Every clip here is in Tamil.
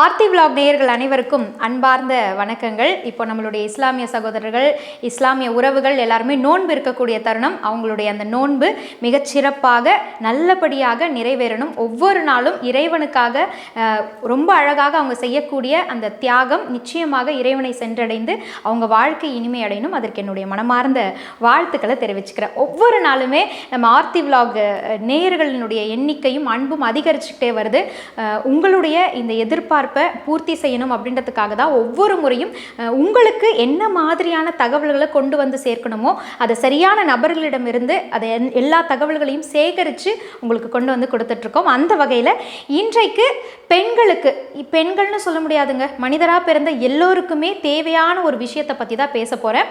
ஆர்த்தி விலாக் நேயர்கள் அனைவருக்கும் அன்பார்ந்த வணக்கங்கள். இப்போ நம்மளுடைய இஸ்லாமிய சகோதரர்கள் இஸ்லாமிய உறவுகள் எல்லாருமே நோன்பு இருக்கக்கூடிய தருணம். அவங்களுடைய அந்த நோன்பு மிகச்சிறப்பாக நல்லபடியாக நிறைவேறணும். ஒவ்வொரு நாளும் இறைவனுக்காக ரொம்ப அழகாக அவங்க செய்யக்கூடிய அந்த தியாகம் நிச்சயமாக இறைவனை சென்றடைந்து அவங்க வாழ்க்கை இனிமை அடையணும். அதற்கு என்னுடைய மனமார்ந்த வாழ்த்துக்களை தெரிவிச்சுக்கிறேன். ஒவ்வொரு நாளுமே நம்ம ஆர்த்தி விலாக் நேயர்களினுடைய எண்ணிக்கையும் அன்பும் அதிகரிச்சுக்கிட்டே வருது. உங்களுடைய இந்த எதிர்பார்ப்பு பூர்த்தி செய்யணும் அப்படின்றதுக்காக தான் ஒவ்வொரு முறையும் உங்களுக்கு என்ன மாதிரியான தகவல்களை கொண்டு வந்து சேர்க்கணுமோ அதை சரியான நபர்களிடமிருந்து அதை எல்லா தகவல்களையும் சேகரித்து உங்களுக்கு கொண்டு வந்து கொடுத்துட்ருக்கோம். அந்த வகையில் இன்றைக்கு பெண்களுக்கு பெண்கள்னு சொல்ல முடியாதுங்க மனிதராக பிறந்த எல்லோருக்குமே தேவையான ஒரு விஷயத்தை பற்றி தான் பேச போகிறேன்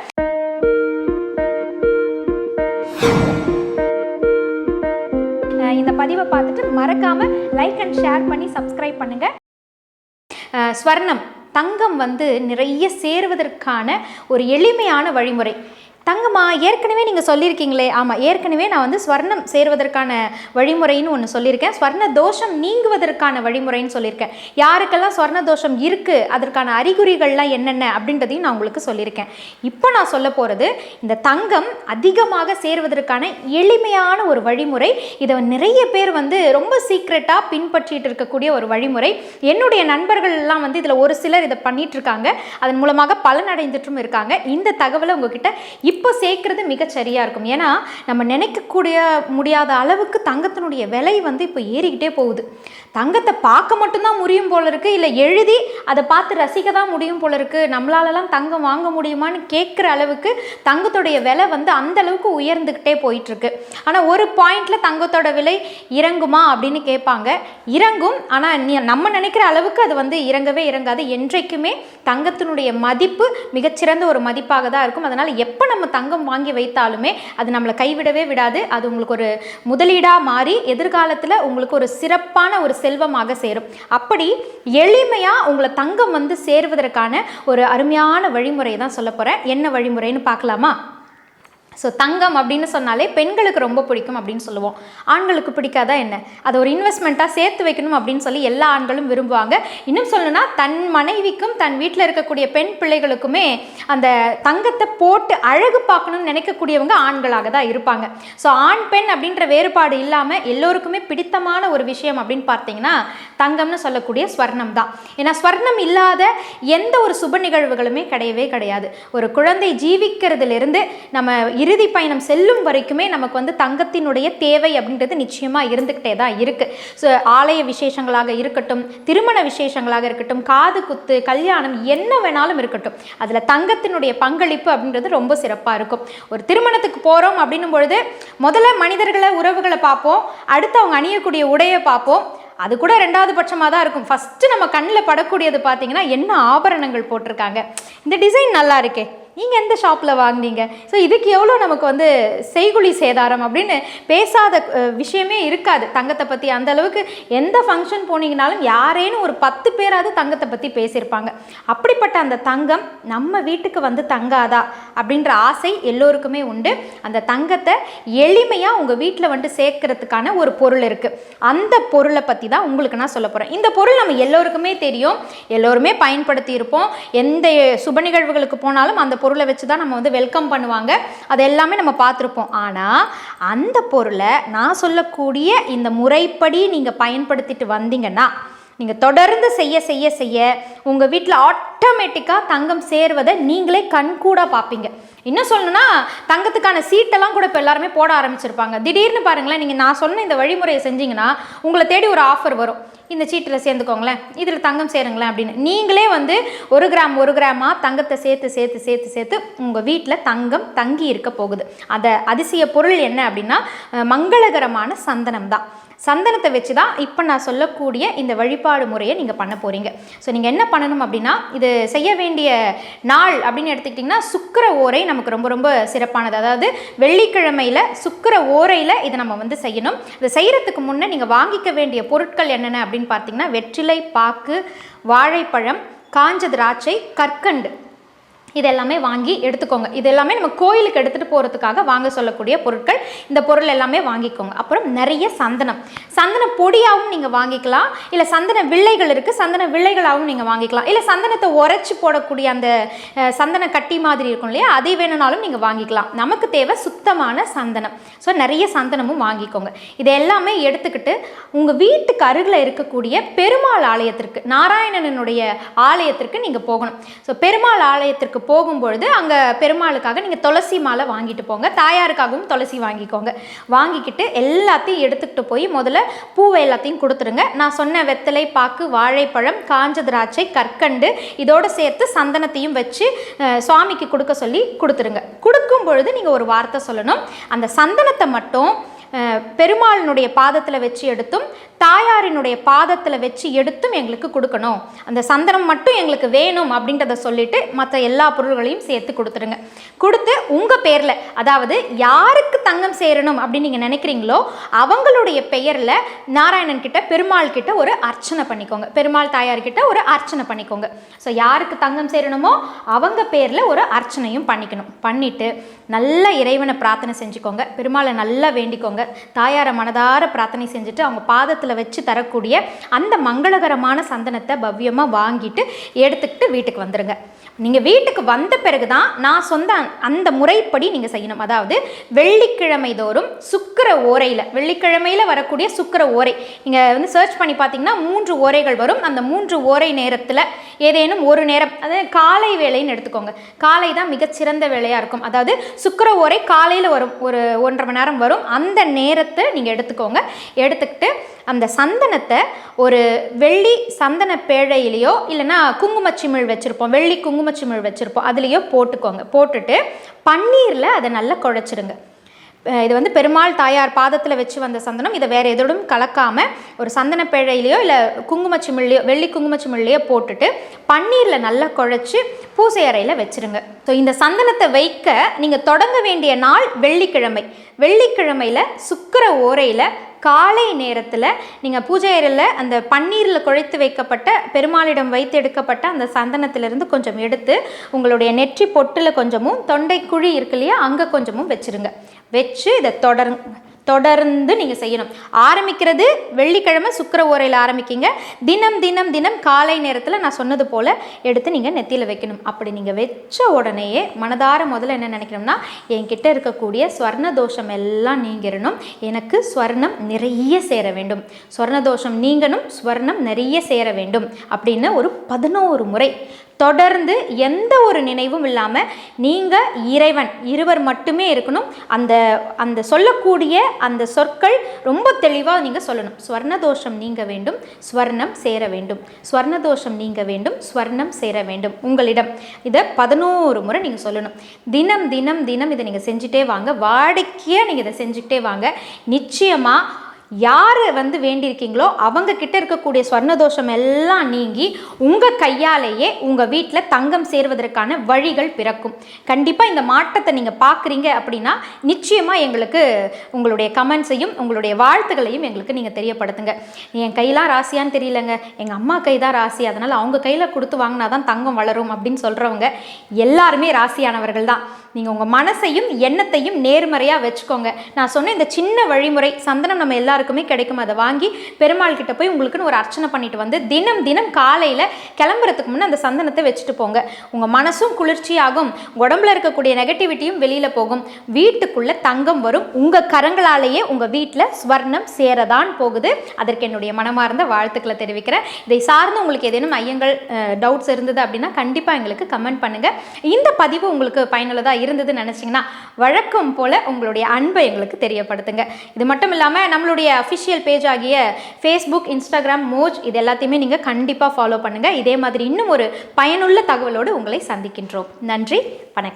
இந்த பதிவை பார்த்துட்டு மறக்காம லைக் அண்ட் ஷேர் பண்ணி சப்ஸ்கிரைப் பண்ணுங்க. ஸ்வர்ணம் தங்கம் வந்து நிறைய சேருவதற்கான ஒரு எளிமையான வழிமுறை. தங்கம்மா ஏற்கனவே நீங்கள் சொல்லியிருக்கீங்களே. ஆமாம் ஏற்கனவே நான் வந்து ஸ்வர்ணம் சேருவதற்கான வழிமுறைன்னு ஒன்று சொல்லியிருக்கேன். ஸ்வர்ண தோஷம் நீங்குவதற்கான வழிமுறைன்னு சொல்லியிருக்கேன். யாருக்கெல்லாம் ஸ்வர்ண தோஷம் இருக்குது அதற்கான அறிகுறிகள்லாம் என்னென்ன அப்படின்றதையும் நான் உங்களுக்கு சொல்லியிருக்கேன். இப்போ நான் சொல்ல போகிறது இந்த தங்கம் அதிகமாக சேருவதற்கான எளிமையான ஒரு வழிமுறை. இதை நிறைய பேர் வந்து ரொம்ப சீக்ரெட்டாக பின்பற்றிட்டு இருக்கக்கூடிய ஒரு வழிமுறை. என்னுடைய நண்பர்கள் எல்லாம் வந்து இதில் ஒரு சிலர் இதை பண்ணிகிட்ருக்காங்க இருக்காங்க. அதன் மூலமாக பலனடைந்துட்டும் இருக்காங்க. இந்த தகவலை உங்ககிட்ட இப்போ சேர்க்குறது மிகச்சரியாக இருக்கும். ஏன்னா நம்ம நினைக்கக்கூடிய முடியாத அளவுக்கு தங்கத்தினுடைய விலை வந்து இப்போ ஏறிக்கிட்டே போகுது. தங்கத்தை பார்க்க மட்டும்தான் முடியும் போல இருக்கு. இல்லை எழுதி அதை பார்த்து ரசிக்க தான் முடியும் போல இருக்கு. நம்மளாலலாம் தங்கம் வாங்க முடியுமான்னு கேட்குற அளவுக்கு தங்கத்துடைய விலை வந்து அந்த அளவுக்கு உயர்ந்துக்கிட்டே போயிட்டு இருக்கு ஆனால் ஒரு பாயிண்ட்ல தங்கத்தோட விலை இறங்குமா அப்படின்னு கேட்பாங்க. இறங்கும். ஆனால் நம்ம நினைக்கிற அளவுக்கு அது வந்து இறங்கவே இறங்காது. என்றைக்குமே தங்கத்தினுடைய மதிப்பு மிகச்சிறந்த ஒரு மதிப்பாக தான் இருக்கும். அதனால் எப்போ நம்ம தங்கம் வாங்கி வைத்தாலுமே அது நம்மளை கைவிடவே விடாது. அது உங்களுக்கு ஒரு முதலீடாக மாறி எதிர்காலத்தில் உங்களுக்கு ஒரு சிறப்பான ஒரு செல்வமாக சேரும். அப்படி எளிமையாக உங்களை தங்கம் வந்து சேருவதற்கான ஒரு அருமையான வழிமுறை தான் சொல்ல போகிறேன் என்ன வழிமுறைன்னு பார்க்கலாமா? ஸோ தங்கம் அப்படின்னு சொன்னாலே பெண்களுக்கு ரொம்ப பிடிக்கும் அப்படின்னு சொல்லுவோம். ஆண்களுக்கு பிடிக்காதா என்ன? அதை ஒரு இன்வெஸ்ட்மெண்ட்டாக சேர்த்து வைக்கணும் அப்படின்னு சொல்லி எல்லா ஆண்களும் விரும்புவாங்க. இன்னும் சொல்லணும்னா தன் மனைவிக்கும் தன் வீட்டில் இருக்கக்கூடிய பெண் பிள்ளைகளுக்குமே அந்த தங்கத்தை போட்டு அழகு பார்க்கணும்னு நினைக்கக்கூடியவங்க ஆண்களாக தான் இருப்பாங்க. ஸோ ஆண் பெண் அப்படின்ற வேறுபாடு இல்லாமல் எல்லோருக்குமே பிடித்தமான ஒரு விஷயம் அப்படின்னு பார்த்தீங்கன்னா தங்கம்னு சொல்லக்கூடிய ஸ்வர்ணம் தான். ஏன்னா ஸ்வர்ணம் இல்லாத எந்த ஒரு சுப நிகழ்வுகளுமே கிடையவே கிடையாது. ஒரு குழந்தை ஜீவிக்கிறதுலேருந்து நம்ம இறுதி பயணம் செல்லும் வரைக்குமே நமக்கு வந்து தங்கத்தினுடைய தேவை அப்படின்றது நிச்சயமாக இருந்துக்கிட்டே தான் இருக்குது ஸோ ஆலய விசேஷங்களாக இருக்கட்டும் திருமண விசேஷங்களாக இருக்கட்டும் காது குத்து கல்யாணம் என்ன வேணாலும் இருக்கட்டும் அதில் தங்கத்தினுடைய பங்களிப்பு அப்படின்றது ரொம்ப சிறப்பாக இருக்கும். ஒரு திருமணத்துக்கு போகிறோம் அப்படின்னும் பொழுது முதல்ல மனிதர்களை உறவுகளை பார்ப்போம் அடுத்து அவங்க அணியக்கூடிய உடையை பார்ப்போம். அது கூட ரெண்டாவது பட்சமாக தான் இருக்கும். ஃபஸ்ட்டு நம்ம கண்ணில் படக்கூடியது பார்த்தீங்கன்னா என்ன ஆபரணங்கள் போட்டிருக்காங்க. இந்த டிசைன் நல்லா இருக்கே. நீங்கள் எந்த ஷாப்பில் வாங்குனீங்க? ஸோ இதுக்கு எவ்வளோ நமக்கு வந்து செய்குழி சேதாரம் அப்படின்னு பேசாத விஷயமே இருக்காது. தங்கத்தை பற்றி அந்த அளவுக்கு எந்த ஃபங்க்ஷன் போனீங்கனாலும் யாரேனும் ஒரு பத்து பேராவது தங்கத்தை பற்றி பேசியிருப்பாங்க. அப்படிப்பட்ட அந்த தங்கம் நம்ம வீட்டுக்கு வந்து தங்காதா அப்படின்ற ஆசை எல்லோருக்குமே உண்டு. அந்த தங்கத்தை எளிமையாக உங்கள் வீட்டில் வந்து சேர்க்கறதுக்கான ஒரு பொருள் இருக்குது அந்த பொருளை பற்றி தான் உங்களுக்கு நான் சொல்ல போகிறேன் இந்த பொருள் நம்ம எல்லோருக்குமே தெரியும். எல்லோருமே பயன்படுத்தி இருப்போம் எந்த சுப நிகழ்வுகளுக்கு போனாலும் அந்த பொருளை வச்சு தான் நம்ம வந்து வெல்கம் பண்ணுவாங்க. அது எல்லாமே நம்ம பார்த்துருப்போம். ஆனால் அந்த பொருளை நான் சொல்லக்கூடிய இந்த முறைப்படி நீங்கள் பயன்படுத்திட்டு வந்தீங்கன்னா நீங்கள் தொடர்ந்து செய்ய செய்ய செய்ய உங்கள் வீட்டில் ஆட்டோமேட்டிக்காக தங்கம் சேருவதை நீங்களே கண்கூடாக பார்ப்பீங்க இன்னும் சொல்லணும்னா தங்கத்துக்கான சீட்டெல்லாம் கூட இப்போ எல்லாருமே போட ஆரம்பிச்சிருப்பாங்க. திடீர்னு பாருங்களேன் நீங்கள் நான் சொன்ன இந்த வழிமுறையை செஞ்சீங்கன்னா உங்களை தேடி ஒரு ஆஃபர் வரும். இந்த சீட்டில் சேர்ந்துக்கோங்களேன் இதில் தங்கம் சேருங்களேன் அப்படின்னு. நீங்களே வந்து ஒரு கிராம் ஒரு கிராமாக தங்கத்தை சேர்த்து சேர்த்து சேர்த்து சேர்த்து உங்கள் வீட்டில் தங்கம் தங்கி இருக்க போகுது. அதை அதிசய பொருள் என்ன அப்படின்னா மங்களகரமான சந்தனம் தான் சந்தனத்தை வச்சு தான் இப்போ நான் சொல்லக்கூடிய இந்த வழிபாடு முறையை நீங்கள் பண்ண போகிறீங்க ஸோ நீங்கள் என்ன பண்ணணும் அப்படின்னா இது செய்ய வேண்டிய நாள் அப்படின்னு எடுத்துக்கிட்டிங்கன்னா சுக்கிர ஓரை நமக்கு ரொம்ப ரொம்ப சிறப்பானது. அதாவது வெள்ளிக்கிழமையில் சுக்கிர ஓரையில் இதை நம்ம வந்து செய்யணும். இதை செய்கிறதுக்கு முன்னே நீங்கள் வாங்கிக்க வேண்டிய பொருட்கள் என்னென்ன அப்படின்னு பார்த்தீங்கன்னா வெற்றிலை பாக்கு வாழைப்பழம் காஞ்ச திராட்சை கற்கண்டு. இது எல்லாமே வாங்கி எடுத்துக்கோங்க. இது எல்லாமே நம்ம கோயிலுக்கு எடுத்துகிட்டு போகிறதுக்காக வாங்க சொல்லக்கூடிய பொருட்கள் இந்த பொருள் எல்லாமே வாங்கிக்கோங்க. அப்புறம் நிறைய சந்தனம். சந்தன பொடியாகவும் நீங்கள் வாங்கிக்கலாம். இல்லை சந்தன வில்லைகள் இருக்குது சந்தன வில்லைகளாகவும் நீங்கள் வாங்கிக்கலாம். இல்லை சந்தனத்தை உரைச்சி போடக்கூடிய அந்த சந்தன கட்டி மாதிரி இருக்கும் இல்லையா? அதை வேணும்னாலும் நீங்கள் வாங்கிக்கலாம். நமக்கு தேவை சுத்தமான சந்தனம். ஸோ நிறைய சந்தனமும் வாங்கிக்கோங்க. இது எல்லாமே எடுத்துக்கிட்டு உங்கள் வீட்டுக்கு அருகில் இருக்கக்கூடிய பெருமாள் ஆலயத்திற்கு நாராயணனுடைய ஆலயத்திற்கு நீங்கள் போகணும். ஸோ பெருமாள் ஆலயத்திற்கு போகும்பொழுது அங்கே பெருமாளுக்காக நீங்கள் துளசி மாலை வாங்கிட்டு போங்க தாயாருக்காகவும் துளசி வாங்கிக்கோங்க. வாங்கிக்கிட்டு எல்லாத்தையும் எடுத்துக்கிட்டு போய் முதல்ல பூவை எல்லாத்தையும் கொடுத்துருங்க. நான் சொன்ன வெத்தலை பாக்கு வாழைப்பழம் காஞ்ச திராட்சை கற்கண்டு இதோடு சேர்த்து சந்தனத்தையும் வச்சு சுவாமிக்கு கொடுக்க சொல்லி கொடுத்துருங்க. கொடுக்கும் பொழுது நீங்கள் ஒரு வார்த்தை சொல்லணும். அந்த சந்தனத்தை மட்டும் பெருமாளினுடைய பாதத்தில் வச்சு எடுத்தும் தாயாரினுடைய பாதத்தில் வச்சு எடுத்தும் எங்களுக்கு கொடுக்கணும். அந்த சந்தனம் மட்டும் எங்களுக்கு வேணும் அப்படின்றத சொல்லிட்டு மற்ற எல்லா பொருள்களையும் சேர்த்து கொடுத்துருங்க. கொடுத்து உங்கள் பேரில் அதாவது யாருக்கு தங்கம் சேரணும் அப்படின்னு நீங்கள் நினைக்கிறீங்களோ அவங்களுடைய பெயரில் நாராயணன் கிட்ட பெருமாள் கிட்ட ஒரு அர்ச்சனை பண்ணிக்கோங்க. பெருமாள் தாயார்கிட்ட ஒரு அர்ச்சனை பண்ணிக்கோங்க. ஸோ யாருக்கு தங்கம் சேரணுமோ அவங்க பேரில் ஒரு அர்ச்சனையும் பண்ணிக்கணும். பண்ணிட்டு நல்ல இறைவனை பிரார்த்தனை செஞ்சுக்கோங்க. பெருமாளை நல்லா வேண்டிக்கோங்க. தாயாரை மனதார பிரார்த்தனை செஞ்சுட்டு அவங்க பாதத்தில் வச்சு தரக்கூடிய அந்த மங்களகரமான சந்தனத்தை பவ்யமாக வாங்கிட்டு எடுத்துக்கிட்டு வீட்டுக்கு வந்துடுங்க நீங்கள் வீட்டுக்கு வந்த பிறகு தான் நான் சொந்த அந்த முறைப்படி நீங்கள் செய்யணும். அதாவது வெள்ளிக்கிழமை தோறும் சுக்கிர ஓரையில் வெள்ளிக்கிழமையில் வரக்கூடிய சுக்கிர ஓரை. நீங்கள் வந்து சர்ச் பண்ணி பார்த்தீங்கன்னா மூன்று ஓரைகள் வரும். அந்த மூன்று ஓரை நேரத்தில் ஏதேனும் ஒரு நேரம் அதாவது காலை வேலைன்னு எடுத்துக்கோங்க. காலை தான் மிகச்சிறந்த வேலையாக இருக்கும். அதாவது சுக்கர ஓரை காலையில் வரும் ஒரு ஒன்றரை மணி நேரம் வரும். அந்த நேரத்தை நீங்கள் எடுத்துக்கோங்க. எடுத்துக்கிட்டு அந்த சந்தனத்தை ஒரு வெள்ளி சந்தன பேழையிலையோ இல்லைன்னா குங்குமச்சிமிழ் வச்சுருப்போம். வெள்ளி குங்குமச்சிமிழ் வச்சுருப்போம். அதுலேயோ போட்டுக்கோங்க. போட்டுட்டு பன்னீரில் அதை நல்லா குழைச்சிருங்க. இது வந்து பெருமாள் தாயார் பாதத்தில் வச்சு வந்த சந்தனம். இதை வேறு எதோடும் கலக்காமல் ஒரு சந்தன பேழையிலையோ இல்லை குங்குமச்சிமிழ்லையோ வெள்ளி குங்குமச்சிமிழ்லையோ போட்டுட்டு பன்னீரில் நல்லா குழைச்சி பூசை அறையில் வச்சுருங்க. ஸோ இந்த சந்தனத்தை வைக்க நீங்கள் தொடங்க வேண்டிய நாள் வெள்ளிக்கிழமை. வெள்ளிக்கிழமையில் சுக்கர ஓரையில் காலை நேரத்தில் நீங்கள் பூஜை அறையில் அந்த பன்னீரில் குழைத்து வைக்கப்பட்ட பெருமாளிடம் வைத்து எடுக்கப்பட்ட அந்த சந்தனத்திலிருந்து கொஞ்சம் எடுத்து உங்களுடைய நெற்றி பொட்டில் கொஞ்சமும் தொண்டை குழி இருக்கு இல்லையா அங்கே கொஞ்சமும் வச்சுருங்க. வச்சு இதை தொடர் தொடர்ந்து நீங்கள் செய்யணும். ஆரம்பிக்கிறது வெள்ளிக்கிழமை சுக்கர ஓரையில் ஆரம்பிக்கிங்க. தினம் தினம் தினம் காலை நேரத்தில் நான் சொன்னது போல் எடுத்து நீங்கள் நெத்தியில் வைக்கணும். அப்படி நீங்கள் வச்ச உடனேயே மனதார முதல்ல என்ன நினைக்கணும்னா என்கிட்ட இருக்கக்கூடிய ஸ்வர்ண தோஷம் எல்லாம் நீங்கிடணும் எனக்கு ஸ்வர்ணம் நிறைய சேர வேண்டும். ஸ்வர்ண தோஷம் நீங்கணும் ஸ்வர்ணம் நிறைய சேர வேண்டும். அப்படின்னு ஒரு பதினோரு முறை தொடர்ந்து எந்த ஒரு நினைவும் இல்லாமல் நீங்கள் இறைவன் இருவர் மட்டுமே இருக்கணும். அந்த அந்த சொல்லக்கூடிய அந்த சொற்கள் ரொம்ப தெளிவாக நீங்கள் சொல்லணும். ஸ்வர்ண தோஷம் நீங்க வேண்டும் ஸ்வர்ணம் சேர வேண்டும். ஸ்வர்ண தோஷம் நீங்க வேண்டும் ஸ்வர்ணம் சேர வேண்டும். உங்களிடம் இதை பதினோரு முறை நீங்கள் சொல்லணும். தினம் தினம் தினம் இதை நீங்கள் செஞ்சுட்டே வாங்க. வாடிக்கையாக நீங்கள் இதை செஞ்சுக்கிட்டே வாங்க. நிச்சயமாக யார் வந்து வேண்டியிருக்கீங்களோ அவங்க கிட்ட இருக்கக்கூடிய ஸ்வர்ணதோஷம் எல்லாம் நீங்கி உங்கள் கையாலேயே உங்கள் வீட்டில் தங்கம் சேர்வதற்கான வழிகள் பிறக்கும். கண்டிப்பாக இந்த மாற்றத்தை நீங்கள் பார்க்குறீங்க அப்படின்னா நிச்சயமாக எங்களுக்கு உங்களுடைய கமெண்ட்ஸையும் உங்களுடைய வாழ்த்துக்களையும் எங்களுக்கு நீங்கள் தெரியப்படுத்துங்க. என் கையெல்லாம் ராசியான்னு தெரியலங்க. எங்கள் அம்மா கை தான் ராசி. அதனால் அவங்க கையில் கொடுத்து வாங்கினா தான் தங்கம் வளரும் அப்படின்னு சொல்கிறவங்க எல்லாருமே ராசியானவர்கள் தான். நீங்கள் உங்கள் மனசையும் எண்ணத்தையும் நேர்மறையாக வச்சுக்கோங்க. நான் சொன்ன இந்த சின்ன வழிமுறை சந்தனம் நம்ம எல்லாருக்குமே கிடைக்கும். அதை வாங்கி பெருமாள் கிட்ட போய் உங்களுக்குன்னு ஒரு அர்ச்சனை பண்ணிட்டு வந்து தினம் தினம் காலையில் கிளம்புறதுக்கு முன்னே அந்த சந்தனத்தை வச்சுட்டு போங்க. உங்கள் மனசும் குளிர்ச்சியாகும். உடம்புல இருக்கக்கூடிய நெகட்டிவிட்டியும் வெளியில் போகும். வீட்டுக்குள்ளே தங்கம் வரும். உங்கள் கரங்களாலேயே உங்கள் வீட்டில் ஸ்வர்ணம் சேரதான் போகுது. அதற்கு என்னுடைய மனமார்ந்த வாழ்த்துக்களை தெரிவிக்கிறேன். இதை சார்ந்து உங்களுக்கு ஏதேனும் ஐயங்கள் டவுட்ஸ் இருந்தது அப்படின்னா கண்டிப்பாக எங்களுக்கு கமெண்ட் பண்ணுங்கள் இந்த பதிவு உங்களுக்கு பயனுள்ளதாக இருந்ததுன்னு நினச்சிங்கன்னா வழக்கம் போல் உங்களுடைய அன்பை எங்களுக்கு தெரியப்படுத்துங்க. இது மட்டும் இல்லாமல் நம்மளுடைய அஃபிஷியல் பேஜ் ஆகிய ஃபேஸ்புக் இன்ஸ்டாகிராம் மோஜ் இது எல்லாத்தையுமே நீங்கள் கண்டிப்பாக ஃபாலோ பண்ணுங்கள் இதே மாதிரி இன்னும் ஒரு பயனுள்ள தகவலோடு உங்களை சந்திக்கின்றோம். நன்றி வணக்கம்.